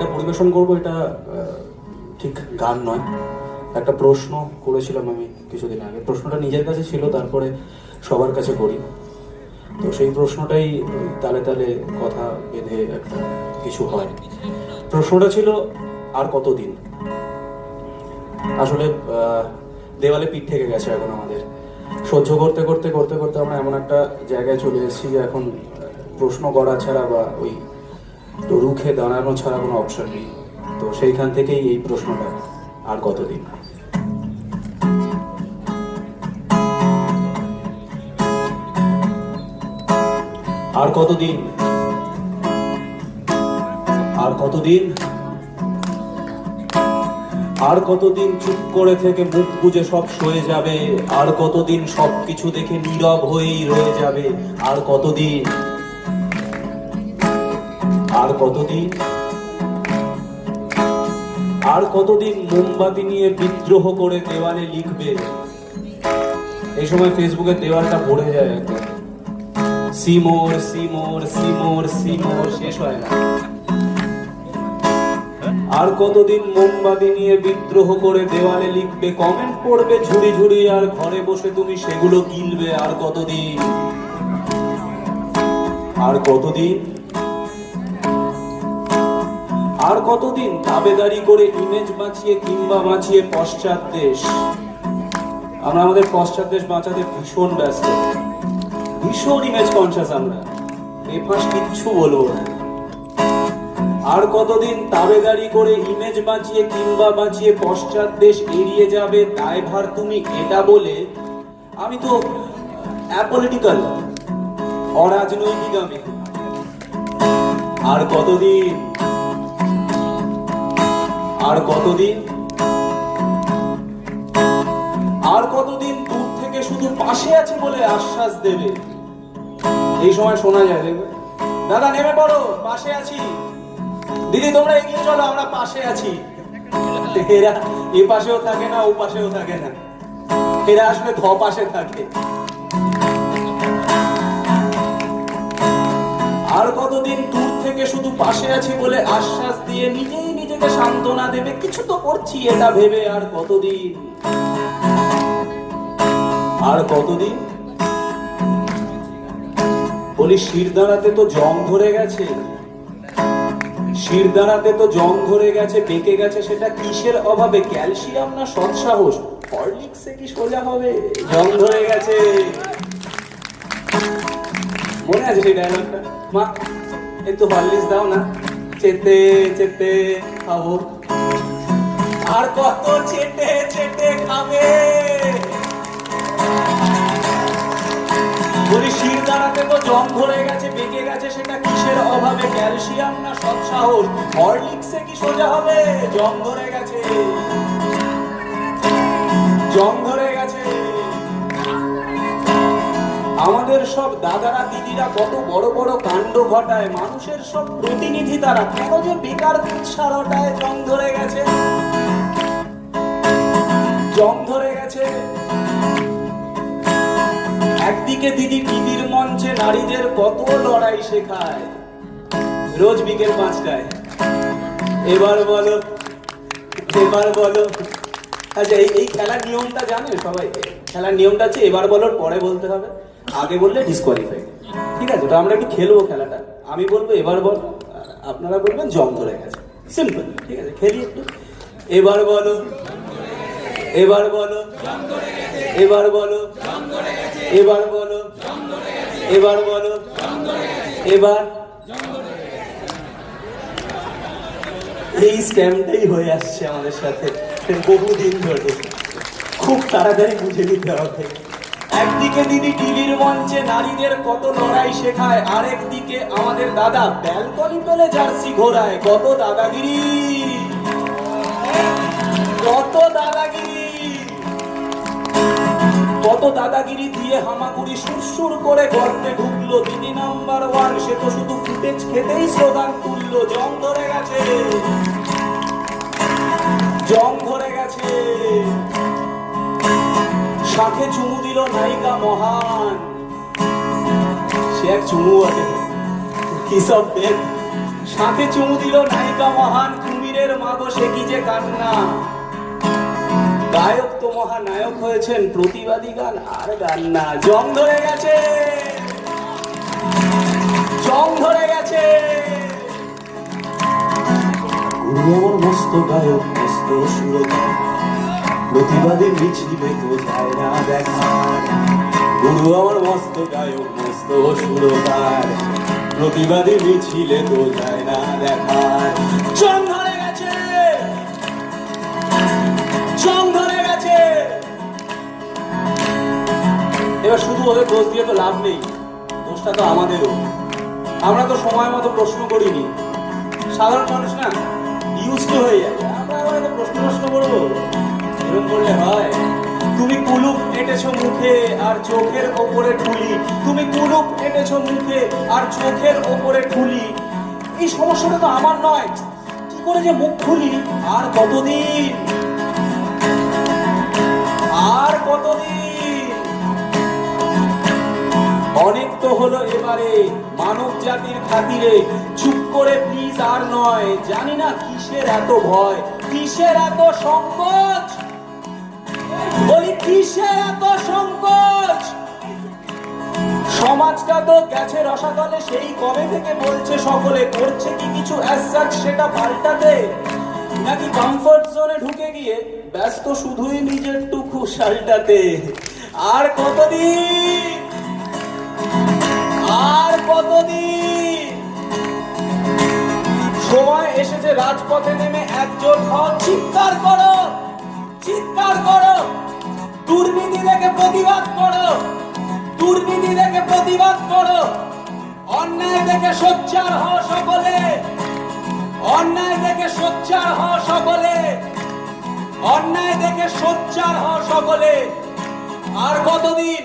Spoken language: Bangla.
এটা পরিবেশন করব, এটা ঠিক গান নয়। একটা প্রশ্ন করেছিলাম আমি কিছুদিন আগে। প্রশ্নটা নিজের কাছে ছিল, তারপরে সবার কাছে করি। তো সেই প্রশ্নটাই তালে তালে কথা বেঁধে একটা কিছু হয়। প্রশ্নটা ছিল, আর কতদিন? আসলে দেওয়ালে পিঠ থেকে গেছে এখন আমাদের। সহ্য করতে করতে করতে করতে আমরা এমন একটা জায়গায় চলে এসেছি যে এখন প্রশ্ন করা ছাড়া বা ওই তো রুখে দাঁড়ানো ছাড়া কোনো অপশন নেই। তো সেইখান থেকেই এই প্রশ্নটা আর কতদিন? আর কতদিন? আর কতদিন? আর কতদিন চুপ করে থেকে মুখ বুজে সব সয়ে যাবে? আর কতদিন সব কিছু দেখে নীরব হয়েই রয়ে যাবে? আর কতদিন? আর কতদিন? আর কতদিন মোমবাতি নিয়ে বিদ্রোহ করে দেওয়ালে লিখবে? এই সময় ফেসবুকের দেওয়ালটা ভরে যায় একদম। সিমোর সিমোর সিমোর সিমোর, শেষ হয় না। আর কতদিন মোমবাতি নিয়ে বিদ্রোহ করে দেওয়ালে লিখবে? কমেন্ট পড়বে ঝুড়ি ঝুড়ি আর ঘরে বসে তুমি সেগুলো গিলবে। আর কতদিন? আর কতদিন? আর কতদিন দাবেদারি করে ইমেজ বাঁচিয়ে কিংবা বাঁচিয়ে পশ্চাৎ দেশ? আমরা আমাদের পশ্চাৎ দেশ বাঁচাতে ভীষণ ব্যস্ত। ভীষণ ইমেজ কনসিয়াস আমরা। বেফাস কিচ্ছু বলব না। আর কতদিন তাবেদারি করে ইমেজ বাঁচিয়ে কিংবা বাঁচিয়ে পশ্চাৎ দেশ এড়িয়ে যাবে দায়ভার তুমি এটা বলে আমি তো অ্যাপলিটিক্যাল অরাজনৈতিক আমি। আর কতদিন আর কতদিন? আর কতদিন দূর থেকে শুধু পাশে আছে বলে আশ্বাস দেবে? এই সময় শোনা যায়, দেখবে? দাদা, নেমে পড়ো, পাশে আছি। দিদি, তোমরা এগিয়ে চলো, আমরা পাশে আছি। এরা এ পাশেও থাকে না, ও পাশেও থাকে না। এরা আসলে ধ পাশে থাকে। আর কতদিন দূর থেকে শুধু পাশে আছি বলে আশ্বাস দিয়ে নিজেই নিজেকে সান্ত্বনা দেবে, কিছু তো করছি, এটা ভেবে আর কতদিন? আর কতদিন? বলি, শির দাঁড়াতে তো জং ধরে গেছে। শির দাঁড়াতে তো জং ধরে গেছে, বেঁকে গেছে, সেটা কিসের অভাবে? ক্যালসিয়াম না সৎসাহস? হরলিক্সে কি সোজা হবে? জং ধরে গেছে। মনে আছে সেই ডায়লগটা মা, একটু হরলিক্স দাও না। চেতে চেতে খাব। আর কত চেটে চেটে খাবে? বলি, শির দাঁড়াতে তো জং ধরে গেছে বেঁকে গেছে, সেটা কিসের অভাবে? ক্যালসিয়াম না সৎসাহস হরলিক্সে কি সোজা হবে? জং ধরে গেছে। জং ধরে আমাদের সব দাদারা, দিদিরা কত বড় বড় কাণ্ড ঘটায়, মানুষের সব প্রতিনিধি তারা। কেন যে বেকার উৎসারটায় জং ধরে গেছে। জং ধরে গেছে। একদিকে দিদি টিভির মঞ্চে নারীদের কত লড়াই শেখায়, রোজ বিকেল পাঁচটায়। এবার বলো এবার বলো। আচ্ছা এই খেলার নিয়মটা জানে সবাই? খেলার নিয়মটা হচ্ছে এবার বলোর পরে বলতে হবে। আগে বললে ডিসকোয়ালিফাই ঠিক আছে তো আমরা একটু খেলব খেলাটা? আমি বলব, এবার বল, আপনারা বলবেন জং ধরে গেছে। সিম্পল ঠিক আছে, খেলি একটু। এবার বলো এবার বলো এবার বলো এবার বলো এবার বলো, এবার। এই স্ক্যামটাই হয়ে আসছে আমাদের সাথে। বহুদিন ধরে। খুব তাড়াতাড়ি বুঝে নিতে হবে। একদিকে দিদি টিভির মঞ্চে নারীদের কত লড়াই শেখায় আরেক দিকে আমাদের দাদা ব্যালকনি পেলে জার্সি ঘোরায়। কত দাদাগিরি। কত দাদাগিরি। কত দাদাগিরি দিয়ে হামাগুড়ি সুরসুর করে গর্তে ঢুকলো। দিদি নাম্বার ওয়ান, সে তো শুধু ফুটেজ খেতেই স্লোগান তুললো। জং ধরে গেছে। জং ধরে গেছে। শাখে চুমু দিল নায়িকা মহান। সে এক চুমু আছে। কি সব সাথে চুমু দিল নায়িকা মহান কুমিরের মাগো, সে কি যে কান্না। গায়ক তো মহানায়ক হয়েছেন, প্রতিবাদী গান আর গান না। জং ধরে গেছে। জং ধরে গেছে। গুরু আমার মস্ত গায়ক, মস্ত সুরকার। প্রতিবাদী মিছিলে তো যায় না দেখার? গুরু আমার মস্ত গায়ক, মস্ত সুরকার। প্রতিবাদী মিছিলে তো যায় না দেখার? জং ধরে গেছে! জং ধরে গেছে! এবার শুধু ওদের দোষ দিয়ে তো লাভ নেই, দোষটা তো আমাদেরও। আমরা তো সময় মতো প্রশ্ন করিনি। সাধারণ মানুষ না ইউজ টু হয়ে যাবে আমরা প্রশ্ন প্রশ্ন করব? এরকম করলে হয়, তুমি কুলুপ মুখে আর চোখের ওপরে ঠুলি তুমি কুলুপ মুখে আর চোখের ওপরে ঠুলি এই সমস্যাটা তো আমার নয়। কি করে যে মুখ খুলি? আর কতদিন? আর কতদিন? অনেক তো হলো এবারে মানব জাতির খাতিরে। চুপ করে প্লিজ আর নয়। জানি না কিসের এত ভয়, কিসের এত সংকোচ? বলি, কিসের এত সংকোচ? সমাজটা তো গেছে রসাতলে, সেই কবে থেকে বলছে সকলে, করছে কি কিছু? As সেটা পাল্টাতে নাকি কমফোর্ট জোনে ঢুকে গিয়ে ব্যস্ত শুধুই নিজের টুকু সালটাতে? আর কতদিন? আর কতদিন? সময় এসেছে, রাজপথে নেমে একজন হও চিৎকার করো! চিৎকার করো। দুর্নীতি দেখে প্রতিবাদ করো। দুর্নীতি দেখে প্রতিবাদ করো। অন্যায় দেখে সোচ্চার হও সকলে। অন্যায় দেখে সোচ্চার হও সকলে। অন্যায় দেখে সোচ্চার হও সকলে। আর কতদিন